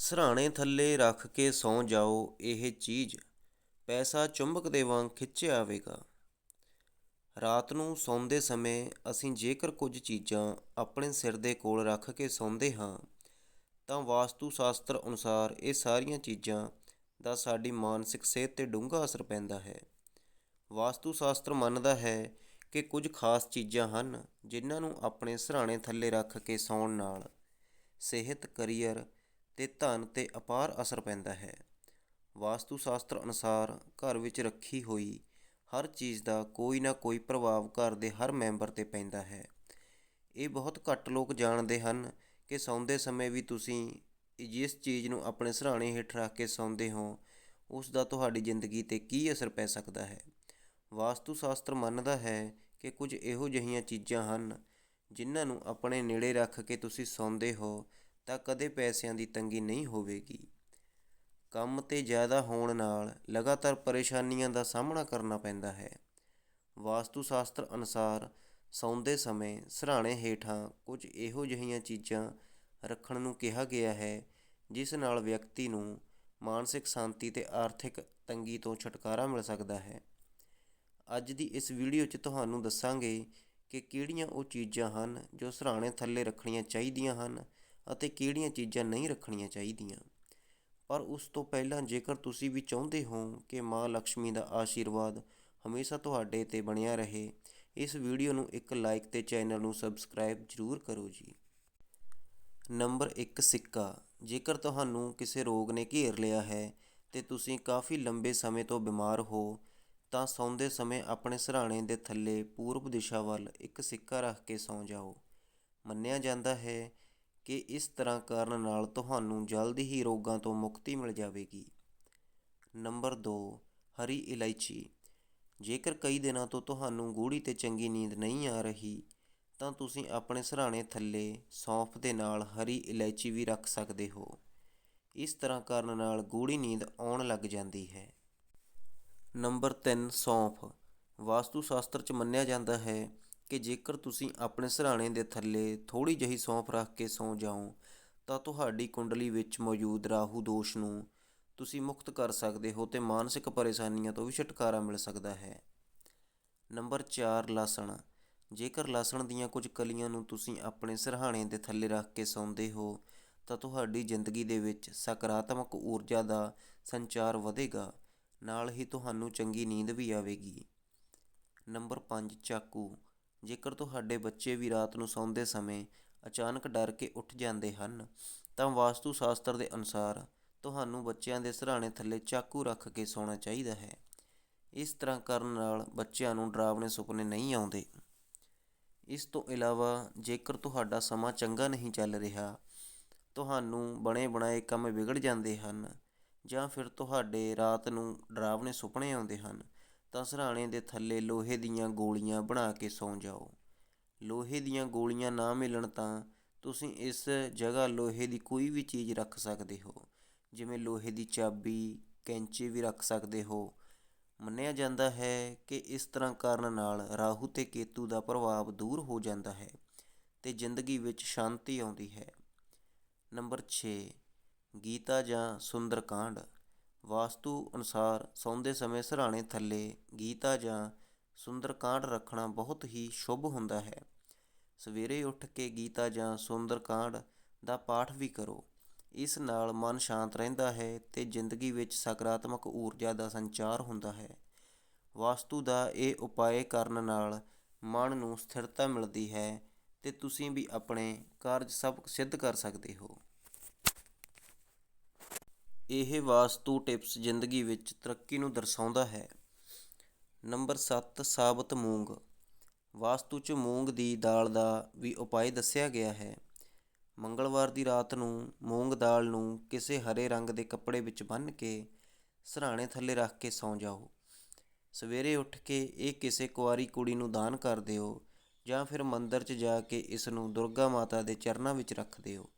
ਸਿਰਹਾਣੇ ਥੱਲੇ ਰੱਖ ਕੇ ਸੌਂ ਜਾਓ, ਇਹ ਚੀਜ਼ ਪੈਸਾ ਚੁੰਬਕ ਦੇ ਵਾਂਗ ਖਿੱਚਿਆ ਆਵੇਗਾ। ਰਾਤ ਨੂੰ ਸੌਂਦੇ ਸਮੇਂ ਅਸੀਂ ਜੇਕਰ ਕੁਝ ਚੀਜ਼ਾਂ ਆਪਣੇ ਸਿਰ ਦੇ ਕੋਲ ਰੱਖ ਕੇ ਸੌਂਦੇ ਹਾਂ, ਤਾਂ ਵਾਸਤੂ ਸ਼ਾਸਤਰ ਅਨੁਸਾਰ ਇਹ ਸਾਰੀਆਂ ਚੀਜ਼ਾਂ ਦਾ ਸਾਡੀ ਮਾਨਸਿਕ ਸਿਹਤ 'ਤੇ ਡੂੰਘਾ ਅਸਰ ਪੈਂਦਾ ਹੈ। ਵਾਸਤੂ ਸ਼ਾਸਤਰ ਮੰਨਦਾ ਹੈ ਕਿ ਕੁਝ ਖਾਸ ਚੀਜ਼ਾਂ ਹਨ ਜਿਨ੍ਹਾਂ ਨੂੰ ਆਪਣੇ ਸਿਰਹਾਣੇ ਥੱਲੇ ਰੱਖ ਕੇ ਸੌਣ ਨਾਲ ਸਿਹਤ, ਕਰੀਅਰ ਤੇ ਧਨ 'ਤੇ ਅਪਾਰ ਅਸਰ ਪੈਂਦਾ ਹੈ। ਵਾਸਤੂ ਸ਼ਾਸਤਰ ਅਨੁਸਾਰ ਘਰ ਵਿੱਚ ਰੱਖੀ ਹੋਈ ਹਰ ਚੀਜ਼ ਦਾ ਕੋਈ ਨਾ ਕੋਈ ਪ੍ਰਭਾਵ ਘਰ ਦੇ ਹਰ ਮੈਂਬਰ 'ਤੇ ਪੈਂਦਾ ਹੈ। ਇਹ ਬਹੁਤ ਘੱਟ ਲੋਕ ਜਾਣਦੇ ਹਨ ਕਿ ਸੌਂਦੇ ਸਮੇਂ ਵੀ ਤੁਸੀਂ ਜਿਸ ਚੀਜ਼ ਨੂੰ ਆਪਣੇ ਸਿਰਹਾਣੇ ਹੇਠ ਰੱਖ ਕੇ ਸੌਂਦੇ ਹੋ, ਉਸ ਦਾ ਤੁਹਾਡੀ ਜ਼ਿੰਦਗੀ 'ਤੇ ਕੀ ਅਸਰ ਪੈ ਸਕਦਾ ਹੈ। ਵਾਸਤੂ ਸ਼ਾਸਤਰ ਮੰਨਦਾ ਹੈ ਕਿ ਕੁਝ ਇਹੋ ਜਿਹੀਆਂ ਚੀਜ਼ਾਂ ਹਨ ਜਿਨ੍ਹਾਂ ਨੂੰ ਆਪਣੇ ਨੇੜੇ ਰੱਖ ਕੇ ਤੁਸੀਂ ਸੌਂਦੇ ਹੋ ਤਾਂ ਕਦੇ ਪੈਸਿਆਂ ਦੀ ਤੰਗੀ ਨਹੀਂ ਹੋਵੇਗੀ। ਕੰਮ ਤੇ ਜ਼ਿਆਦਾ ਹੋਣ ਨਾਲ ਲਗਾਤਾਰ ਪਰੇਸ਼ਾਨੀਆਂ ਦਾ ਸਾਹਮਣਾ ਕਰਨਾ ਪੈਂਦਾ ਹੈ। ਵਾਸਤੂ ਸ਼ਾਸਤਰ ਅਨੁਸਾਰ ਸੌਂਦੇ ਸਮੇਂ ਸਿਰਹਾਣੇ ਹੇਠਾਂ ਕੁਝ ਇਹੋ ਜਿਹੀਆਂ ਚੀਜ਼ਾਂ ਰੱਖਣ ਨੂੰ ਕਿਹਾ ਗਿਆ ਹੈ, ਜਿਸ ਨਾਲ ਵਿਅਕਤੀ ਨੂੰ ਮਾਨਸਿਕ ਸ਼ਾਂਤੀ ਤੇ ਆਰਥਿਕ ਤੰਗੀ ਤੋਂ ਛੁਟਕਾਰਾ ਮਿਲ ਸਕਦਾ ਹੈ। ਅੱਜ ਦੀ ਇਸ ਵੀਡੀਓ 'ਚ ਤੁਹਾਨੂੰ ਦੱਸਾਂਗੇ ਕਿ ਕਿਹੜੀਆਂ ਉਹ ਚੀਜ਼ਾਂ ਹਨ ਜੋ ਸਿਰਹਾਣੇ ਥੱਲੇ ਰੱਖਣੀਆਂ ਚਾਹੀਦੀਆਂ ਹਨ ਅਤੇ ਕਿਹੜੀਆਂ ਚੀਜ਼ਾਂ ਨਹੀਂ ਰੱਖਣੀਆਂ ਚਾਹੀਦੀਆਂ। ਪਰ ਉਸ ਤੋਂ ਪਹਿਲਾਂ ਜੇਕਰ ਤੁਸੀਂ ਵੀ ਚਾਹੁੰਦੇ ਹੋ ਕਿ ਮਾਂ ਲక్ష్ਮੀ ਦਾ ਆਸ਼ੀਰਵਾਦ ਹਮੇਸ਼ਾ ਤੁਹਾਡੇ ਤੇ ਬਣਿਆ ਰਹੇ, ਇਸ ਵੀਡੀਓ ਨੂੰ ਇੱਕ ਲਾਈਕ ਤੇ ਚੈਨਲ ਨੂੰ ਸਬਸਕ੍ਰਾਈਬ ਜ਼ਰੂਰ ਕਰੋ ਜੀ। ਨੰਬਰ 1 ਸਿੱਕਾ। ਜੇਕਰ ਤੁਹਾਨੂੰ ਕਿਸੇ ਰੋਗ ਨੇ ਘੇਰ ਲਿਆ ਹੈ ਤੇ ਤੁਸੀਂ ਕਾਫੀ ਲੰਬੇ ਸਮੇਂ ਤੋਂ ਬਿਮਾਰ ਹੋ, ਤਾਂ ਸੌਂਦੇ ਸਮੇਂ ਆਪਣੇ ਸਿਰਹਾਣੇ ਦੇ ਥੱਲੇ ਪੂਰਬ ਦਿਸ਼ਾ ਵੱਲ ਇੱਕ ਸਿੱਕਾ ਰੱਖ ਕੇ ਸੌਂ ਜਾਓ। ਮੰਨਿਆ ਜਾਂਦਾ ਹੈ ਕਿ ਇਸ ਤਰ੍ਹਾਂ ਕਰਨ ਨਾਲ ਤੁਹਾਨੂੰ ਜਲਦ ਹੀ ਰੋਗਾਂ ਤੋਂ ਮੁਕਤੀ ਮਿਲ ਜਾਵੇਗੀ। ਨੰਬਰ 2 ਹਰੀ ਇਲਾਇਚੀ। ਜੇਕਰ ਕਈ ਦਿਨਾਂ ਤੋਂ ਤੁਹਾਨੂੰ ਗੂੜੀ ਤੇ ਚੰਗੀ ਨੀਂਦ ਨਹੀਂ ਆ ਰਹੀ, ਤਾਂ ਤੁਸੀਂ ਆਪਣੇ ਸਰਾਣੇ ਥੱਲੇ ਸੌਂਫ ਦੇ ਨਾਲ ਹਰੀ ਇਲਾਇਚੀ ਵੀ ਰੱਖ ਸਕਦੇ ਹੋ। ਇਸ ਤਰ੍ਹਾਂ ਕਰਨ ਨਾਲ ਗੂੜੀ ਨੀਂਦ ਆਉਣ ਲੱਗ ਜਾਂਦੀ ਹੈ। ਨੰਬਰ 3 ਸੌਂਫ। ਵਾਸਤੂ ਸ਼ਾਸਤਰ 'ਚ ਮੰਨਿਆ ਜਾਂਦਾ ਹੈ ਕਿ ਜੇਕਰ ਤੁਸੀਂ ਆਪਣੇ ਸਿਰਹਾਣੇ ਦੇ ਥੱਲੇ ਥੋੜੀ ਜਿਹੀ ਸੌਂਫ ਰੱਖ ਕੇ ਸੌਂ ਜਾਓ, ਤਾਂ ਤੁਹਾਡੀ ਕੁੰਡਲੀ ਵਿੱਚ ਮੌਜੂਦ ਰਾਹੂ ਦੋਸ਼ ਨੂੰ ਤੁਸੀਂ ਮੁਕਤ ਕਰ ਸਕਦੇ ਹੋ ਤੇ ਮਾਨਸਿਕ ਪਰੇਸ਼ਾਨੀਆਂ ਤੋਂ ਵੀ ਛੁਟਕਾਰਾ ਮਿਲ ਸਕਦਾ ਹੈ। ਨੰਬਰ 4 ਲਸਣ। ਜੇਕਰ ਲਸਣ ਦੀਆਂ ਕੁਝ ਕਲੀਆਂ ਨੂੰ ਤੁਸੀਂ ਆਪਣੇ ਸਿਰਹਾਣੇ ਦੇ ਥੱਲੇ ਰੱਖ ਕੇ ਸੌਂਦੇ ਹੋ, ਤਾਂ ਤੁਹਾਡੀ ਜ਼ਿੰਦਗੀ ਦੇ ਵਿੱਚ ਸਕਾਰਾਤਮਕ ਊਰਜਾ ਦਾ ਸੰਚਾਰ ਵਧੇਗਾ, ਨਾਲ ਹੀ ਤੁਹਾਨੂੰ ਚੰਗੀ ਨੀਂਦ ਵੀ ਆਵੇਗੀ। ਨੰਬਰ 5 ਚਾਕੂ। ਜੇਕਰ ਤੁਹਾਡੇ ਬੱਚੇ ਵੀ ਰਾਤ ਨੂੰ ਸੌਂਦੇ ਸਮੇਂ ਅਚਾਨਕ ਡਰ ਕੇ ਉੱਠ ਜਾਂਦੇ ਹਨ, ਤਾਂ ਵਾਸਤੂ ਸ਼ਾਸਤਰ ਦੇ ਅਨੁਸਾਰ ਤੁਹਾਨੂੰ ਬੱਚਿਆਂ ਦੇ ਸਿਰਹਾਣੇ ਥੱਲੇ ਚਾਕੂ ਰੱਖ ਕੇ ਸੌਣਾ ਚਾਹੀਦਾ ਹੈ। ਇਸ ਤਰ੍ਹਾਂ ਕਰਨ ਨਾਲ ਬੱਚਿਆਂ ਨੂੰ ਡਰਾਵਣੇ ਸੁਪਨੇ ਨਹੀਂ ਆਉਂਦੇ। ਇਸ ਤੋਂ ਇਲਾਵਾ, ਜੇਕਰ ਤੁਹਾਡਾ ਸਮਾਂ ਚੰਗਾ ਨਹੀਂ ਚੱਲ ਰਿਹਾ, ਤੁਹਾਨੂੰ ਬਣੇ ਬਣਾਏ ਕੰਮ ਵਿਗੜ ਜਾਂਦੇ ਹਨ ਜਾਂ ਫਿਰ ਤੁਹਾਡੇ ਰਾਤ ਨੂੰ ਡਰਾਵਣੇ ਸੁਪਨੇ ਆਉਂਦੇ ਹਨ ਤਾਂ ਸਿਰਹਾਣੇ ਦੇ ਥੱਲੇ ਲੋਹੇ ਦੀਆਂ ਗੋਲੀਆਂ ਬਣਾ ਕੇ ਸੌਂ ਜਾਓ। ਲੋਹੇ ਦੀਆਂ ਗੋਲੀਆਂ ਨਾ ਮਿਲਣ ਤਾਂ ਤੁਸੀਂ ਇਸ ਜਗ੍ਹਾ ਲੋਹੇ ਦੀ ਕੋਈ ਵੀ ਚੀਜ਼ ਰੱਖ ਸਕਦੇ ਹੋ। ਜਿਵੇਂ ਲੋਹੇ ਦੀ ਚਾਬੀ, ਕੈਂਚੀ ਵੀ ਰੱਖ ਸਕਦੇ ਹੋ। ਮੰਨਿਆ ਜਾਂਦਾ ਹੈ ਕਿ ਇਸ ਤਰ੍ਹਾਂ ਕਰਨ ਨਾਲ ਰਾਹੂ ਤੇ ਕੇਤੂ ਦਾ ਪ੍ਰਭਾਵ ਦੂਰ ਹੋ ਜਾਂਦਾ ਹੈ ਤੇ ਜ਼ਿੰਦਗੀ ਵਿੱਚ ਸ਼ਾਂਤੀ ਆਉਂਦੀ ਹੈ। ਨੰਬਰ 6 ਗੀਤਾ ਜਾਂ ਸੁੰਦਰਕਾਂਡ। ਵਾਸਤੂ ਅਨੁਸਾਰ ਸੌਂਦੇ ਸਮੇਂ ਸਿਰਹਾਣੇ ਥੱਲੇ ਗੀਤਾ ਜਾਂ ਸੁੰਦਰਕਾਂਡ ਰੱਖਣਾ ਬਹੁਤ ਹੀ ਸ਼ੁਭ ਹੁੰਦਾ ਹੈ। ਸਵੇਰੇ ਉੱਠ ਕੇ ਗੀਤਾ ਜਾਂ ਸੁੰਦਰਕਾਂਡ ਦਾ ਪਾਠ ਵੀ ਕਰੋ। ਇਸ ਨਾਲ ਮਨ ਸ਼ਾਂਤ ਰਹਿੰਦਾ ਹੈ ਤੇ ਜ਼ਿੰਦਗੀ ਵਿੱਚ ਸਕਾਰਾਤਮਕ ਊਰਜਾ ਦਾ ਸੰਚਾਰ ਹੁੰਦਾ ਹੈ। ਵਾਸਤੂ ਦਾ ਇਹ ਉਪਾਅ ਕਰਨ ਨਾਲ ਮਨ ਨੂੰ ਸਥਿਰਤਾ ਮਿਲਦੀ ਹੈ ਤੇ ਤੁਸੀਂ ਵੀ ਆਪਣੇ ਕਾਰਜ ਸਭ ਸਿੱਧ ਕਰ ਸਕਦੇ ਹੋ। ਇਹ ਵਾਸਤੂ ਟਿਪਸ ਜ਼ਿੰਦਗੀ ਵਿੱਚ ਤਰੱਕੀ ਨੂੰ ਦਰਸਾਉਂਦਾ ਹੈ। ਨੰਬਰ ਸੱਤ, ਸਾਬਤ ਮੂੰਗ। ਵਾਸਤੂ 'ਚ ਮੂੰਗ ਦੀ ਦਾਲ ਦਾ ਵੀ ਉਪਾਅ ਦੱਸਿਆ ਗਿਆ ਹੈ। ਮੰਗਲਵਾਰ ਦੀ ਰਾਤ ਨੂੰ ਮੂੰਗ ਦਾਲ ਨੂੰ ਕਿਸੇ ਹਰੇ ਰੰਗ ਦੇ ਕੱਪੜੇ ਵਿੱਚ ਬੰਨ੍ਹ ਕੇ ਸਿਰਹਾਣੇ ਥੱਲੇ ਰੱਖ ਕੇ ਸੌਂ ਜਾਓ। ਸਵੇਰੇ ਉੱਠ ਕੇ ਇਹ ਕਿਸੇ ਕੁਆਰੀ ਕੁੜੀ ਨੂੰ ਦਾਨ ਕਰ ਦਿਓ ਜਾਂ ਫਿਰ ਮੰਦਰ 'ਚ ਜਾ ਕੇ ਇਸ ਨੂੰ ਦੁਰਗਾ ਮਾਤਾ ਦੇ ਚਰਨਾਂ ਵਿੱਚ ਰੱਖ ਦਿਓ।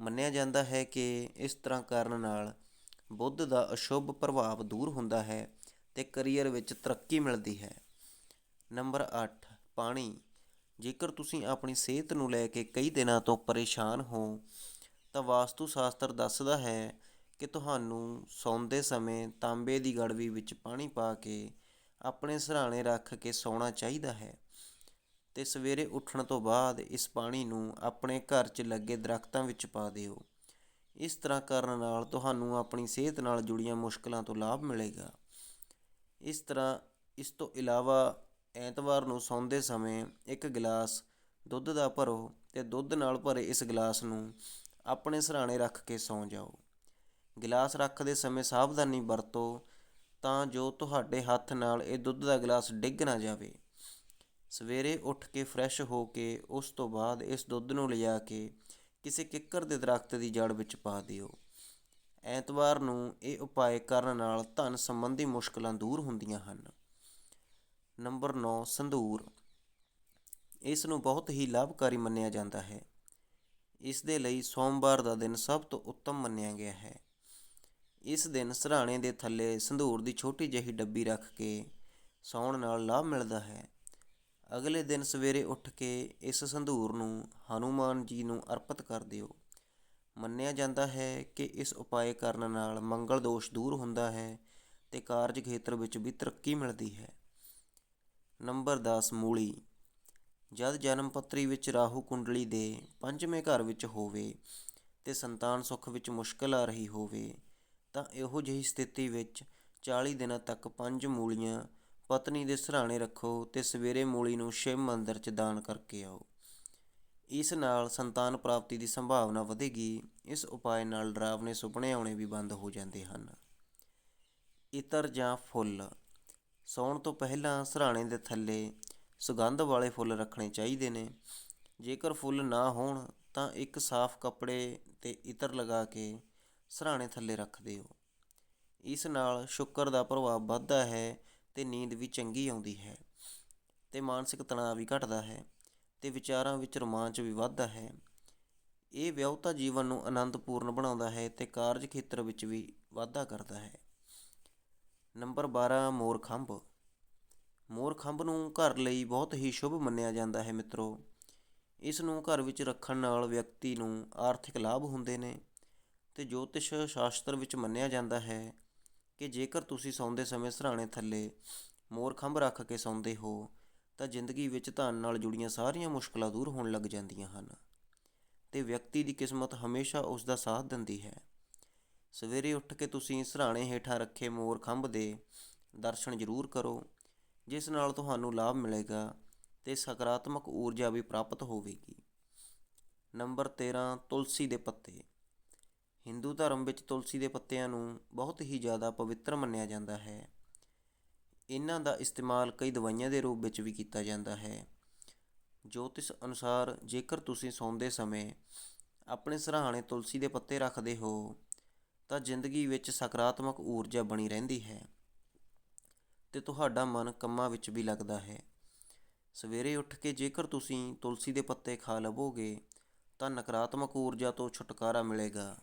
ਮੰਨਿਆ ਜਾਂਦਾ ਹੈ ਕਿ ਇਸ ਤਰ੍ਹਾਂ ਕਰਨ ਨਾਲ ਬੁੱਧ ਦਾ ਅਸ਼ੁਭ ਪ੍ਰਭਾਵ ਦੂਰ ਹੁੰਦਾ ਹੈ ਅਤੇ ਕਰੀਅਰ ਵਿੱਚ ਤਰੱਕੀ ਮਿਲਦੀ ਹੈ। ਨੰਬਰ ਅੱਠ, ਪਾਣੀ। ਜੇਕਰ ਤੁਸੀਂ ਆਪਣੀ ਸਿਹਤ ਨੂੰ ਲੈ ਕੇ ਕਈ ਦਿਨਾਂ ਤੋਂ ਪਰੇਸ਼ਾਨ ਹੋ, ਤਾਂ ਵਾਸਤੂ ਸ਼ਾਸਤਰ ਦੱਸਦਾ ਹੈ ਕਿ ਤੁਹਾਨੂੰ ਸੌਂਦੇ ਸਮੇਂ ਤਾਂਬੇ ਦੀ ਗੜਵੀ ਵਿੱਚ ਪਾਣੀ ਪਾ ਕੇ ਆਪਣੇ ਸਿਰਹਾਣੇ ਰੱਖ ਕੇ ਸੌਣਾ ਚਾਹੀਦਾ ਹੈ। ਅਤੇ ਸਵੇਰੇ ਉੱਠਣ ਤੋਂ ਬਾਅਦ ਇਸ ਪਾਣੀ ਨੂੰ ਆਪਣੇ ਘਰ 'ਚ ਲੱਗੇ ਦਰੱਖਤਾਂ ਵਿੱਚ ਪਾ ਦਿਓ। ਇਸ ਤਰ੍ਹਾਂ ਕਰਨ ਨਾਲ ਤੁਹਾਨੂੰ ਆਪਣੀ ਸਿਹਤ ਨਾਲ ਜੁੜੀਆਂ ਮੁਸ਼ਕਲਾਂ ਤੋਂ ਲਾਭ ਮਿਲੇਗਾ। ਇਸ ਤਰ੍ਹਾਂ ਇਸ ਤੋਂ ਇਲਾਵਾ ਐਤਵਾਰ ਨੂੰ ਸੌਂਦੇ ਸਮੇਂ ਇੱਕ ਗਿਲਾਸ ਦੁੱਧ ਦਾ ਭਰੋ ਅਤੇ ਦੁੱਧ ਨਾਲ ਭਰੇ ਇਸ ਗਿਲਾਸ ਨੂੰ ਆਪਣੇ ਸਿਰਹਾਣੇ ਰੱਖ ਕੇ ਸੌਂ ਜਾਓ। ਗਿਲਾਸ ਰੱਖਦੇ ਸਮੇਂ ਸਾਵਧਾਨੀ ਵਰਤੋ ਤਾਂ ਜੋ ਤੁਹਾਡੇ ਹੱਥ ਨਾਲ ਇਹ ਦੁੱਧ ਦਾ ਗਿਲਾਸ ਡਿੱਗ ਨਾ ਜਾਵੇ। ਸਵੇਰੇ ਉੱਠ ਕੇ ਫਰੈਸ਼ ਹੋ ਕੇ ਉਸ ਤੋਂ ਬਾਅਦ ਇਸ ਦੁੱਧ ਨੂੰ ਲਿਜਾ ਕੇ ਕਿਸੇ ਕਿੱਕਰ ਦੇ ਦਰਖਤ ਦੀ ਜੜ ਵਿੱਚ ਪਾ ਦਿਓ। ਐਤਵਾਰ ਨੂੰ ਇਹ ਉਪਾਅ ਕਰਨ ਨਾਲ ਧਨ ਸੰਬੰਧੀ ਮੁਸ਼ਕਲਾਂ ਦੂਰ ਹੁੰਦੀਆਂ ਹਨ। ਨੰਬਰ 9 ਸੰਧੂਰ। ਇਸ ਨੂੰ ਬਹੁਤ ਹੀ ਲਾਭਕਾਰੀ ਮੰਨਿਆ ਜਾਂਦਾ ਹੈ। ਇਸ ਦੇ ਲਈ ਸੋਮਵਾਰ ਦਾ ਦਿਨ ਸਭ ਤੋਂ ਉੱਤਮ ਮੰਨਿਆ ਗਿਆ ਹੈ। ਇਸ ਦਿਨ ਸਰਾਣੇ ਦੇ ਥੱਲੇ ਸੰਧੂਰ ਦੀ ਛੋਟੀ ਜਿਹੀ ਡੱਬੀ ਰੱਖ ਕੇ ਸੌਣ ਨਾਲ ਲਾਭ ਮਿਲਦਾ ਹੈ। ਅਗਲੇ ਦਿਨ ਸਵੇਰੇ ਉੱਠ ਕੇ ਇਸ ਸੰਧੂਰ ਨੂੰ ਹਨੂੰਮਾਨ ਜੀ ਨੂੰ ਅਰਪਿਤ ਕਰ ਦਿਓ। ਮੰਨਿਆ ਜਾਂਦਾ ਹੈ ਕਿ ਇਸ ਉਪਾਅ ਕਰਨ ਨਾਲ ਮੰਗਲ ਦੋਸ਼ ਦੂਰ ਹੁੰਦਾ ਹੈ ਅਤੇ ਕਾਰਜ ਖੇਤਰ ਵਿੱਚ ਵੀ ਤਰੱਕੀ ਮਿਲਦੀ ਹੈ। ਨੰਬਰ 10 ਮੂਲੀ। ਜਦ ਜਨਮ ਪੱਤਰੀ ਵਿੱਚ ਰਾਹੂ ਕੁੰਡਲੀ ਦੇ ਪੰਜਵੇਂ ਘਰ ਵਿੱਚ ਹੋਵੇ ਤੇ ਸੰਤਾਨ ਸੁੱਖ ਵਿੱਚ ਮੁਸ਼ਕਲ ਆ ਰਹੀ ਹੋਵੇ, ਤਾਂ ਇਹੋ ਜਿਹੀ ਸਥਿਤੀ ਵਿੱਚ 40 ਦਿਨਾਂ ਤੱਕ ਪੰਜ ਮੂਲੀਆਂ ਪਤਨੀ ਦੇ ਸਿਰਹਾਣੇ ਰੱਖੋ ਅਤੇ ਸਵੇਰੇ ਮੂਲੀ ਨੂੰ ਸ਼ਿਵ ਮੰਦਰ 'ਚ ਦਾਨ ਕਰਕੇ ਆਓ। ਇਸ ਨਾਲ ਸੰਤਾਨ ਪ੍ਰਾਪਤੀ ਦੀ ਸੰਭਾਵਨਾ ਵਧੇਗੀ। ਇਸ ਉਪਾਅ ਨਾਲ ਡਰਾਵਨੇ ਸੁਪਨੇ ਆਉਣੇ ਵੀ ਬੰਦ ਹੋ ਜਾਂਦੇ ਹਨ। ਇਤਰ ਜਾਂ ਫੁੱਲ। ਸੌਣ ਤੋਂ ਪਹਿਲਾਂ ਸਿਰਹਾਣੇ ਦੇ ਥੱਲੇ ਸੁਗੰਧ ਵਾਲੇ ਫੁੱਲ ਰੱਖਣੇ ਚਾਹੀਦੇ ਨੇ। ਜੇਕਰ ਫੁੱਲ ਨਾ ਹੋਣ, ਤਾਂ ਇੱਕ ਸਾਫ਼ ਕੱਪੜੇ ਤੇ ਇਤਰ ਲਗਾ ਕੇ ਸਿਰਹਾਣੇ ਥੱਲੇ ਰੱਖ ਦਿਓ। ਇਸ ਨਾਲ ਸ਼ੁੱਕਰ ਦਾ ਪ੍ਰਭਾਵ ਵੱਧਦਾ ਹੈ ਅਤੇ ਨੀਂਦ ਵੀ ਚੰਗੀ ਆਉਂਦੀ ਹੈ ਅਤੇ ਮਾਨਸਿਕ ਤਣਾਅ ਵੀ ਘਟਦਾ ਹੈ ਅਤੇ ਵਿਚਾਰਾਂ ਵਿੱਚ ਰੋਮਾਂਚ ਵੀ ਵੱਧਦਾ ਹੈ। ਇਹ ਵਿਆਹੁਤਾ ਜੀਵਨ ਨੂੰ ਆਨੰਦਪੂਰਨ ਬਣਾਉਂਦਾ ਹੈ ਅਤੇ ਕਾਰਜ ਖੇਤਰ ਵਿੱਚ ਵੀ ਵਾਧਾ ਕਰਦਾ ਹੈ। ਨੰਬਰ 12 ਮੋਰ ਖੰਭ। ਮੋਰ ਨੂੰ ਘਰ ਲਈ ਬਹੁਤ ਹੀ ਸ਼ੁਭ ਮੰਨਿਆ ਜਾਂਦਾ ਹੈ ਮਿੱਤਰੋ। ਇਸ ਨੂੰ ਘਰ ਵਿੱਚ ਰੱਖਣ ਨਾਲ ਵਿਅਕਤੀ ਨੂੰ ਆਰਥਿਕ ਲਾਭ ਹੁੰਦੇ ਨੇ ਅਤੇ ਜੋਤਿਸ਼ ਸ਼ਾਸਤਰ ਵਿੱਚ ਮੰਨਿਆ ਜਾਂਦਾ ਹੈ ਕਿ ਜੇਕਰ ਤੁਸੀਂ ਸੌਂਦੇ ਸਮੇਂ ਸਰਾਣੇ ਥੱਲੇ ਮੋਰ ਖੰਭ ਰੱਖ ਕੇ ਸੌਂਦੇ ਹੋ, ਤਾਂ ਜ਼ਿੰਦਗੀ ਵਿੱਚ ਧਨ ਨਾਲ ਜੁੜੀਆਂ ਸਾਰੀਆਂ ਮੁਸ਼ਕਲਾਂ ਦੂਰ ਹੋਣ ਲੱਗ ਜਾਂਦੀਆਂ ਹਨ ਤੇ ਵਿਅਕਤੀ ਦੀ ਕਿਸਮਤ ਹਮੇਸ਼ਾ ਉਸ ਦਾ ਸਾਥ ਦਿੰਦੀ ਹੈ। ਸਵੇਰੇ ਉੱਠ ਕੇ ਤੁਸੀਂ ਸਰਾਣੇ ਹੇਠਾਂ ਰੱਖੇ ਮੋਰ ਖੰਭ ਦੇ ਦਰਸ਼ਨ ਜ਼ਰੂਰ ਕਰੋ, ਜਿਸ ਨਾਲ ਤੁਹਾਨੂੰ ਲਾਭ ਮਿਲੇਗਾ ਤੇ ਸਕਾਰਾਤਮਕ ਊਰਜਾ ਵੀ ਪ੍ਰਾਪਤ ਹੋਵੇਗੀ। ਨੰਬਰ 13 ਤੁਲਸੀ ਦੇ ਪੱਤੇ। ਹਿੰਦੂ ਧਰਮ ਵਿੱਚ ਤੁਲਸੀ ਦੇ ਪੱਤਿਆਂ ਨੂੰ ਬਹੁਤ ਹੀ ਜ਼ਿਆਦਾ ਪਵਿੱਤਰ ਮੰਨਿਆ ਜਾਂਦਾ ਹੈ। ਇਹਨਾਂ ਦਾ ਇਸਤੇਮਾਲ ਕਈ ਦਵਾਈਆਂ ਦੇ ਰੂਪ ਵਿੱਚ ਵੀ ਕੀਤਾ ਜਾਂਦਾ ਹੈ। ਜੋਤਿਸ਼ ਅਨੁਸਾਰ ਜੇਕਰ ਤੁਸੀਂ ਸੌਂਦੇ ਸਮੇਂ ਆਪਣੇ ਸਰਾਹਾਣੇ ਤੁਲਸੀ ਦੇ ਪੱਤੇ ਰੱਖਦੇ ਹੋ, ਤਾਂ ਜ਼ਿੰਦਗੀ ਵਿੱਚ ਸਕਾਰਾਤਮਕ ਊਰਜਾ ਬਣੀ ਰਹਿੰਦੀ ਹੈ ਤੇ ਤੁਹਾਡਾ ਮਨ ਕੰਮਾਂ ਵਿੱਚ ਵੀ ਲੱਗਦਾ ਹੈ। ਸਵੇਰੇ ਉੱਠ ਕੇ ਜੇਕਰ ਤੁਸੀਂ ਤੁਲਸੀ ਦੇ ਪੱਤੇ ਖਾ ਲਵੋਗੇ, ਤਾਂ ਨਕਾਰਾਤਮਕ ਊਰਜਾ ਤੋਂ ਛੁਟਕਾਰਾ ਮਿਲੇਗਾ।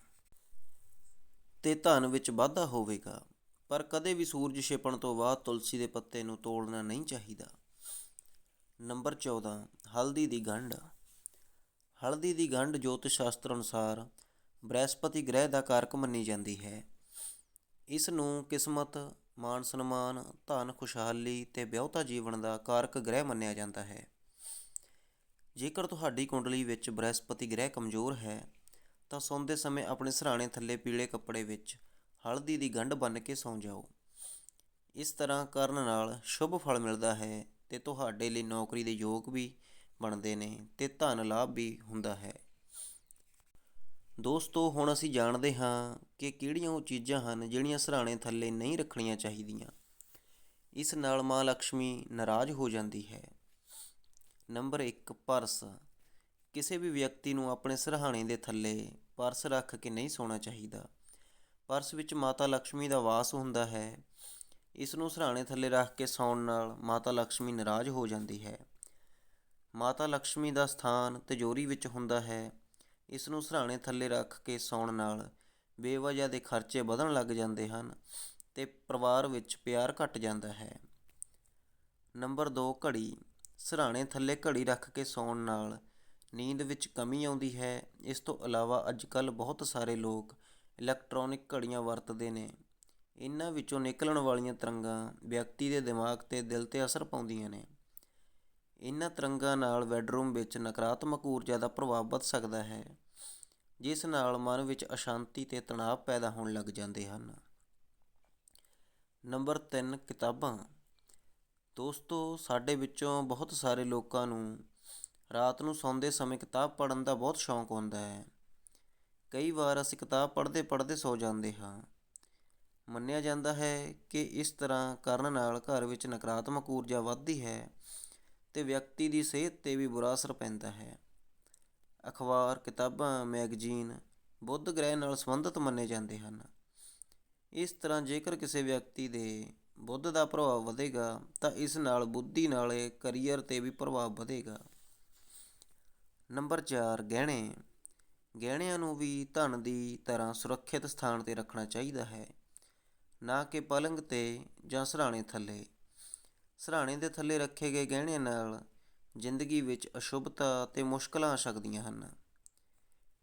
ਤੇ ਧਨ ਵਿੱਚ ਵਾਧਾ ਹੋਵੇਗਾ, ਪਰ ਕਦੇ ਵੀ ਸੂਰਜ ਛਿਪਣ ਤੋਂ ਬਾਅਦ ਤੁਲਸੀ ਦੇ ਪੱਤੇ ਨੂੰ ਤੋੜਨਾ ਨਹੀਂ ਚਾਹੀਦਾ। ਨੰਬਰ 14 ਹਲਦੀ ਦੀ ਗੰਢ। ਹਲਦੀ ਦੀ ਗੰਢ ਜੋਤਿਸ਼ ਸ਼ਾਸਤਰ ਅਨੁਸਾਰ ਬ੍ਰਹਿਸਪਤੀ ਗ੍ਰਹਿ ਦਾ ਕਾਰਕ ਮੰਨੀ ਜਾਂਦੀ ਹੈ। ਇਸ ਨੂੰ ਕਿਸਮਤ ਮਾਨ ਸਨਮਾਨ, ਧਨ ਖੁਸ਼ਹਾਲੀ ਤੇ ਵਿਆਹਤਾ ਜੀਵਨ ਦਾ ਕਾਰਕ ਗ੍ਰਹਿ ਮੰਨਿਆ ਜਾਂਦਾ ਹੈ। ਜੇਕਰ ਤੁਹਾਡੀ ਕੁੰਡਲੀ ਵਿੱਚ ਬ੍ਰਹਿਸਪਤੀ ਗ੍ਰਹਿ ਕਮਜ਼ੋਰ ਹੈ ਤਾਂ ਸੌਂਦੇ ਸਮੇਂ ਆਪਣੇ ਸਰਾਣੇ ਥੱਲੇ ਪੀਲੇ ਕੱਪੜੇ ਵਿੱਚ ਹਲਦੀ ਦੀ ਗੰਢ ਬੰਨ੍ਹ ਕੇ ਸੌਂ ਜਾਓ। ਇਸ ਤਰ੍ਹਾਂ ਕਰਨ ਨਾਲ ਸ਼ੁਭ ਫਲ ਮਿਲਦਾ ਹੈ ਤੇ ਤੁਹਾਡੇ ਲਈ ਨੌਕਰੀ ਦੇ ਯੋਗ ਵੀ ਬਣਦੇ ਨੇ ਤੇ ਧਨ ਲਾਭ ਵੀ ਹੁੰਦਾ ਹੈ। ਦੋਸਤੋ, ਹੁਣ ਅਸੀਂ ਜਾਣਦੇ ਹਾਂ ਕਿ ਕਿਹੜੀਆਂ ਉਹ ਚੀਜ਼ਾਂ ਹਨ ਜਿਹੜੀਆਂ ਸਰਾਣੇ ਥੱਲੇ ਨਹੀਂ ਰੱਖਣੀਆਂ ਚਾਹੀਦੀਆਂ। ਇਸ ਨਾਲ ਮਾਂ ਲక్ష్ਮੀ ਨਾਰਾਜ਼ ਹੋ ਜਾਂਦੀ ਹੈ। Number 1 purse. ਕਿਸੇ ਵੀ ਵਿਅਕਤੀ ਨੂੰ ਆਪਣੇ ਸਿਰਹਾਣੇ ਦੇ ਥੱਲੇ ਪਰਸ ਰੱਖ ਕੇ ਨਹੀਂ ਸੌਣਾ ਚਾਹੀਦਾ। ਪਰਸ ਵਿੱਚ ਮਾਤਾ ਲక్ష్ਮੀ ਦਾ ਵਾਸ ਹੁੰਦਾ ਹੈ। ਇਸ ਨੂੰ ਸਿਰਹਾਣੇ ਥੱਲੇ ਰੱਖ ਕੇ ਸੌਣ ਨਾਲ ਮਾਤਾ ਲక్ష్ਮੀ ਨਾਰਾਜ਼ ਹੋ ਜਾਂਦੀ ਹੈ। ਮਾਤਾ ਲక్ష్ਮੀ ਦਾ ਸਥਾਨ ਤਜੋਰੀ ਵਿੱਚ ਹੁੰਦਾ ਹੈ। ਇਸ ਨੂੰ ਸਿਰਹਾਣੇ ਥੱਲੇ ਰੱਖ ਕੇ ਸੌਣ ਨਾਲ ਬੇਵਜ੍ਹਾ ਦੇ ਖਰਚੇ ਵਧਣ ਲੱਗ ਜਾਂਦੇ ਹਨ ਤੇ ਪਰਿਵਾਰ ਵਿੱਚ ਪਿਆਰ ਘਟ ਜਾਂਦਾ ਹੈ। ਨੰਬਰ 2 ਘੜੀ। ਸਿਰਹਾਣੇ ਥੱਲੇ ਘੜੀ ਰੱਖ ਕੇ ਸੌਣ ਨਾਲ ਨੀਂਦ ਵਿੱਚ ਕਮੀ ਆਉਂਦੀ ਹੈ। ਇਸ ਤੋਂ ਇਲਾਵਾ ਅੱਜ ਕੱਲ੍ਹ ਬਹੁਤ ਸਾਰੇ ਲੋਕ ਇਲੈਕਟ੍ਰੋਨਿਕ ਘੜੀਆਂ ਵਰਤਦੇ ਨੇ। ਇਹਨਾਂ ਵਿੱਚੋਂ ਨਿਕਲਣ ਵਾਲੀਆਂ ਤਰੰਗਾਂ ਵਿਅਕਤੀ ਦੇ ਦਿਮਾਗ ਤੇ ਦਿਲ ਤੇ ਅਸਰ ਪਾਉਂਦੀਆਂ ਨੇ। ਇਹਨਾਂ ਤਰੰਗਾਂ ਨਾਲ ਬੈਡਰੂਮ ਵਿੱਚ ਨਕਾਰਾਤਮਕ ਊਰਜਾ ਦਾ ਪ੍ਰਭਾਵ ਵੱਧ ਸਕਦਾ ਹੈ, ਜਿਸ ਨਾਲ ਮਨ ਵਿੱਚ ਅਸ਼ਾਂਤੀ ਅਤੇ ਤਣਾਅ ਪੈਦਾ ਹੋਣ ਲੱਗ ਜਾਂਦੇ ਹਨ। ਨੰਬਰ 3 ਕਿਤਾਬਾਂ। ਦੋਸਤੋ, ਸਾਡੇ ਵਿੱਚੋਂ ਬਹੁਤ ਸਾਰੇ ਲੋਕਾਂ ਨੂੰ ਰਾਤ ਨੂੰ ਸੌਂਦੇ ਸਮੇਂ ਕਿਤਾਬ ਪੜ੍ਹਨ ਦਾ ਬਹੁਤ ਸ਼ੌਂਕ ਹੁੰਦਾ ਹੈ। ਕਈ ਵਾਰ ਅਸੀਂ ਕਿਤਾਬ ਪੜ੍ਹਦੇ ਪੜ੍ਹਦੇ ਸੌ ਜਾਂਦੇ ਹਾਂ। ਮੰਨਿਆ ਜਾਂਦਾ ਹੈ ਕਿ ਇਸ ਤਰ੍ਹਾਂ ਕਰਨ ਨਾਲ ਘਰ ਵਿੱਚ ਨਕਾਰਾਤਮਕ ਊਰਜਾ ਵੱਧਦੀ ਹੈ ਅਤੇ ਵਿਅਕਤੀ ਦੀ ਸਿਹਤ ਤੇ ਵੀ ਬੁਰਾ ਅਸਰ ਪੈਂਦਾ ਹੈ। ਅਖਬਾਰ, ਕਿਤਾਬਾਂ, ਮੈਗਜ਼ੀਨ ਬੁੱਧ ਗ੍ਰਹਿ ਨਾਲ ਸੰਬੰਧਿਤ ਮੰਨੇ ਜਾਂਦੇ ਹਨ। ਇਸ ਤਰ੍ਹਾਂ ਜੇਕਰ ਕਿਸੇ ਵਿਅਕਤੀ ਦੇ ਬੁੱਧ ਦਾ ਪ੍ਰਭਾਵ ਵਧੇਗਾ ਤਾਂ ਇਸ ਨਾਲ ਬੁੱਧੀ ਨਾਲੇ ਕਰੀਅਰ ਤੇ ਵੀ ਪ੍ਰਭਾਵ ਵਧੇਗਾ। ਨੰਬਰ 4 ਗਹਿਣੇ ਗਹਿਣਿਆਂ ਨੂੰ ਵੀ ਧਨ ਦੀ ਤਰ੍ਹਾਂ ਸੁਰੱਖਿਅਤ ਸਥਾਨ ਤੇ ਰੱਖਣਾ ਚਾਹੀਦਾ ਹੈ ਨਾ ਕਿ ਪਲੰਗ ਤੇ ਜਾਂ ਸਰਾਣੇ ਥੱਲੇ ਸਰਾਣੇ ਦੇ ਥੱਲੇ ਰੱਖੇ ਗਏ ਗਹਿਣਿਆਂ ਨਾਲ ਜ਼ਿੰਦਗੀ ਵਿੱਚ ਅਸ਼ੁਭਤਾ ਤੇ ਮੁਸ਼ਕਲਾਂ ਆ ਸਕਦੀਆਂ ਹਨ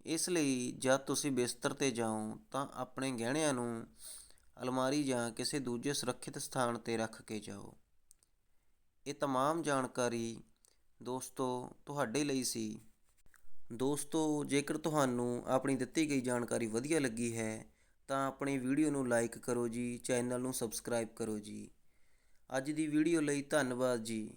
ਇਸ ਲਈ ਜਦ ਤੁਸੀਂ ਬਿਸਤਰ ਤੇ ਜਾਓ ਤਾਂ ਆਪਣੇ ਗਹਿਣਿਆਂ ਨੂੰ ਅਲਮਾਰੀ ਜਾਂ ਕਿਸੇ ਦੂਜੇ ਸੁਰੱਖਿਅਤ ਸਥਾਨ ਤੇ ਰੱਖ ਕੇ ਜਾਓ ਇਹ तमाम ਜਾਣਕਾਰੀ ਦੋਸਤੋ ਤੁਹਾਡੇ ਲਈ ਸੀ ਦੋਸਤੋ, ਜੇਕਰ ਤੁਹਾਨੂੰ ਆਪਣੀ ਦਿੱਤੀ ਗਈ ਜਾਣਕਾਰੀ ਵਧੀਆ ਲੱਗੀ ਹੈ, ਤਾਂ ਆਪਣੀ ਵੀਡੀਓ ਨੂੰ ਲਾਈਕ ਕਰੋ ਜੀ, ਚੈਨਲ ਨੂੰ ਸਬਸਕ੍ਰਾਈਬ ਕਰੋ ਜੀ। ਅੱਜ ਦੀ ਵੀਡੀਓ ਲਈ ਧੰਨਵਾਦ ਜੀ।